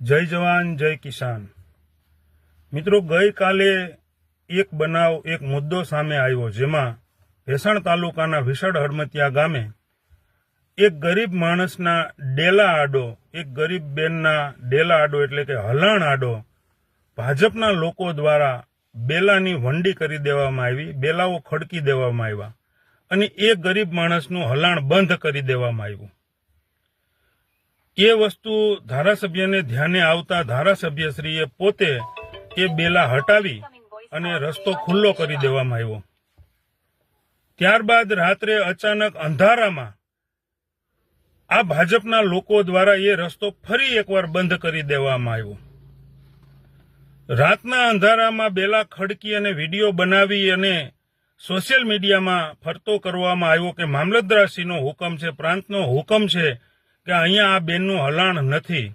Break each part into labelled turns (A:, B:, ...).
A: જય જવાન, જય કિસાન. મિત્રો, ગઈકાલે એક બનાવ, એક મુદ્દો સામે આવ્યો, જેમાં ભેસણ તાલુકાના વિશાળ હડમતિયા ગામે એક ગરીબ માણસના ડેલા આડો, એક ગરીબ બેનના ડેલા આડો એટલે કે હલાણ આડો ભાજપના લોકો દ્વારા બેલાની વંડી કરી દેવામાં આવી, બેલાઓ ખડકી દેવામાં આવ્યા અને એ ગરીબ માણસનું હલાણ બંધ કરી દેવામાં આવ્યું. એ વસ્તુ ધારાસભ્યને ધ્યાને આવતા ધારાસભ્યશ્રીએ પોતે એ બેલા હટાવી અને રસ્તો ખુલ્લો કરી દેવામાં આવ્યો. ત્યારબાદ રાત્રે અચાનક અંધારામાં આ ભાજપના લોકો દ્વારા એ રસ્તો ફરી એકવાર બંધ કરી દેવામાં આવ્યો. રાતના અંધારામાં બેલા ખડકી અને વીડિયો બનાવી અને સોશિયલ મીડિયામાં ફરતો કરવામાં આવ્યો કે મામલતદારશ્રીનો હુકમ છે, પ્રાંતનો હુકમ છે કે અહીંયા આ બેનનું હલાણ નથી.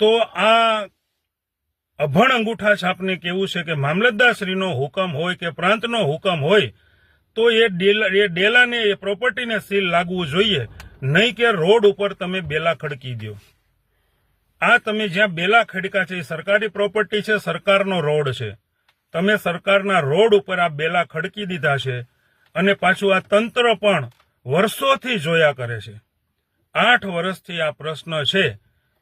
A: તો આ અભણ અંગૂઠા છાપને કેવું છે કે મામલતદારશ્રીનો હુકમ હોય કે પ્રાંતનો હુકમ હોય, તો એ ડેલા, એ ડેલાને, એ પ્રોપર્ટીને સીલ લાગવું જોઈએ. નહીં કે રોડ ઉપર તમે બેલા ખડકી દો આ તમે જ્યાં બેલા ખડકા છે એ સરકારી પ્રોપર્ટી છે, સરકારનો રોડ છે. તમે સરકારના રોડ ઉપર આ બેલા ખડકી દીધા છે અને પાછું આ તંત્ર પણ વર્ષોથી જોયા કરે છે. આઠ વર્ષથી આ પ્રશ્ન છે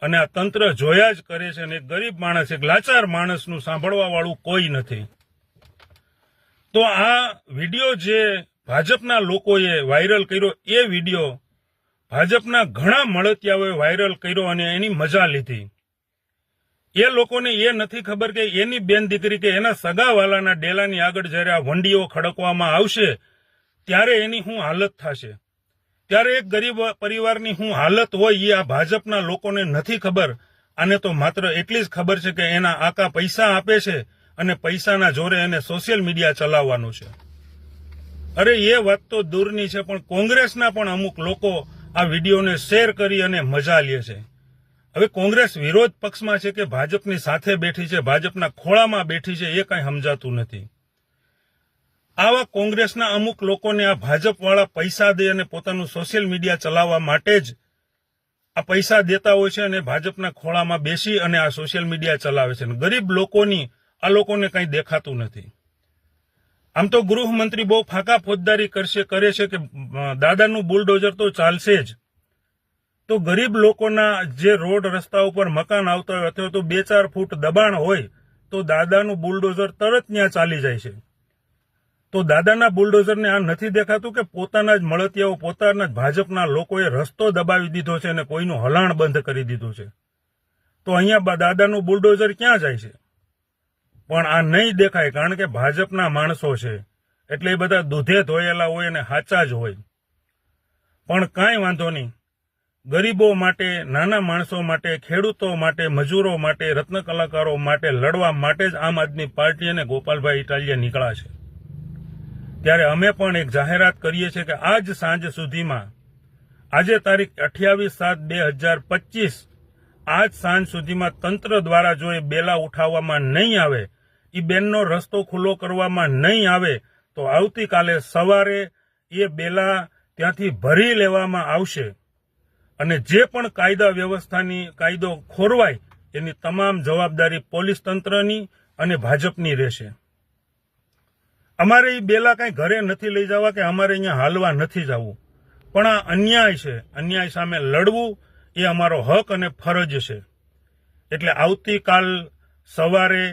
A: અને આ તંત્ર જોયા જ કરે છે અને ગરીબ માણસ, એક લાચાર માણસનું સાંભળવા વાળું કોઈ નથી. તો આ વીડિયો જે ભાજપના લોકોએ વાયરલ કર્યો, એ વીડિયો ભાજપના ઘણા મળતિયાઓએ વાયરલ કર્યો અને એની મજા લીધી. એ લોકોને એ નથી ખબર કે એની બેન દીકરી કે એના સગાવાલાના ડેલાની આગળ જ્યારે આ વંડીઓ ખડકવામાં આવશે, ત્યારે એની શું હાલત થશે. ત્યારે એક ગરીબ પરિવારની શું હાલત હોય એ આ ભાજપના લોકોને નથી ખબર. આને તો માત્ર એટલી જ ખબર છે કે એના આકા પૈસા આપે છે અને પૈસાના જોરે એને સોશિયલ મીડિયા ચલાવવાનું છે. અરે એ વાત તો દૂરની છે, પણ કોંગ્રેસના પણ અમુક લોકો આ વિડીયોને શેર કરી અને મજા લે છે. હવે કોંગ્રેસ વિરોધ પક્ષમાં છે કે ભાજપની સાથે બેઠી છે, ભાજપના ખોળામાં બેઠી છે, એ કાંઈ સમજાતું નથી. આવા કોંગ્રેસના અમુક લોકોને આ ભાજપવાળા પૈસા દે અને પોતાનું સોશિયલ મીડિયા ચલાવવા માટે જ આ પૈસા દેતા હોય છે અને ભાજપના ખોળામાં બેસી અને આ સોશિયલ મીડિયા ચલાવે છે. ગરીબ લોકોની આ લોકોને કંઈ દેખાતું નથી. આમ તો ગૃહમંત્રી બહુ ફાંકા ફોજદારી કરશે, કરે છે કે દાદાનું બુલડોઝર તો ચાલશે જ. તો ગરીબ લોકોના જે રોડ રસ્તા ઉપર મકાન આવતા હોય અથવા તો બે ચાર ફૂટ દબાણ હોય, તો દાદાનું બુલડોઝર તરત ત્યાં ચાલી જાય છે. તો દાદાના બુલડોઝરને આ નથી દેખાતું કે પોતાના જ મળતિયાઓ, પોતાના જ ભાજપના લોકોએ રસ્તો દબાવી દીધો છે અને કોઈનું હલાણ બંધ કરી દીધું છે. તો અહીંયા દાદાનું બુલડોઝર ક્યાં જાય છે? પણ આ નહીં દેખાય કારણ કે ભાજપના માણસો છે. એટલે એ બધા દૂધે ધોયેલા હોય અને હાચા જ હોય. પણ કાંઈ વાંધો નહીં. ગરીબો માટે, નાના માણસો માટે, ખેડૂતો માટે, મજૂરો માટે, રત્ન કલાકારો માટે, લડવા માટે જ આમ આદમી પાર્ટી અને ગોપાલભાઈ ઇટાલિયા નીકળ્યા છે. ત્યારે અમે પણ એક જાહેરાત કરીએ છીએ કે આજ સાંજ સુધીમાં, આજે તારીખ અઠ્યાવીસ સાત બે હજાર પચીસ, આજ સાંજ સુધીમાં તંત્ર દ્વારા જો એ બેલા ઉઠાવવામાં નહીં આવે એ બેનનો રસ્તો ખુલ્લો કરવામાં નહીં આવે, તો આવતીકાલે સવારે એ બેલા ત્યાંથી ભરી લેવામાં આવશે. અને જે પણ કાયદા વ્યવસ્થાની કાયદો ખોરવાય, એની તમામ જવાબદારી પોલીસ તંત્રની અને ભાજપની રહેશે. અમારે એ બેલા કઈ ઘરે નથી લઈ જવા કે અમારે અહીંયા હાલવા નથી જવું. પણ આ અન્યાય છે. અન્યાય સામે લડવું એ અમારો હક અને ફરજ છે. એટલે આવતીકાલ સવારે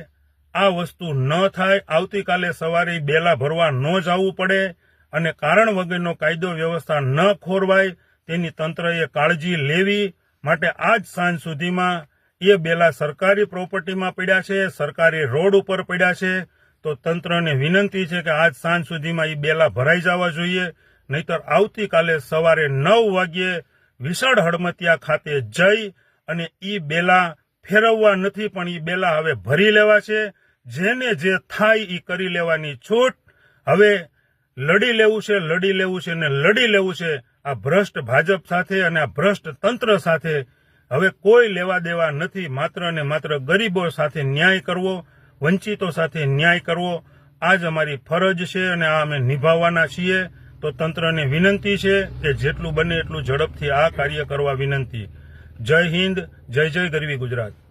A: આ વસ્તુ ન થાય, આવતીકાલે સવારે બેલા ભરવા ન જવું પડે અને કારણ વગરનો કાયદો વ્યવસ્થા ન ખોરવાય તેની તંત્રએ કાળજી લેવી માટે આજ સાંજ સુધીમાં એ બેલા સરકારી પ્રોપર્ટીમાં પડ્યા છે, સરકારી રોડ ઉપર પડ્યા છે તો તંત્રને વિનંતી છે કે આજ સાંજ સુધીમાં એ બેલા ભરાઈ જવા જોઈએ. નહીતર આવતીકાલે સવારે નવ વાગ્યે વિશાળ હડમતિયા ખાતે જઈ અને એ બેલા ફેરવવા નથી, પણ એ બેલા હવે ભરી લેવા છે જેને જે થાય એ કરી લેવાની છૂટ. હવે લડી લેવું છે, લડી લેવું છે ને લડી લેવું છે. આ ભ્રષ્ટ ભાજપ સાથે અને આ ભ્રષ્ટ તંત્ર સાથે હવે કોઈ લેવા દેવા નથી. માત્ર ને માત્ર ગરીબો સાથે ન્યાય કરવો. વંચિતો સાથે ન્યાય કરવો આ જ અમારી ફરજ છે અને આ અમે નિભાવવાના છીએ. તો તંત્રને વિનંતી છે કે જેટલું બને એટલું ઝડપથી આ કાર્ય કરવા વિનંતી. જય હિન્દ, જય જય ગરવી ગુજરાત.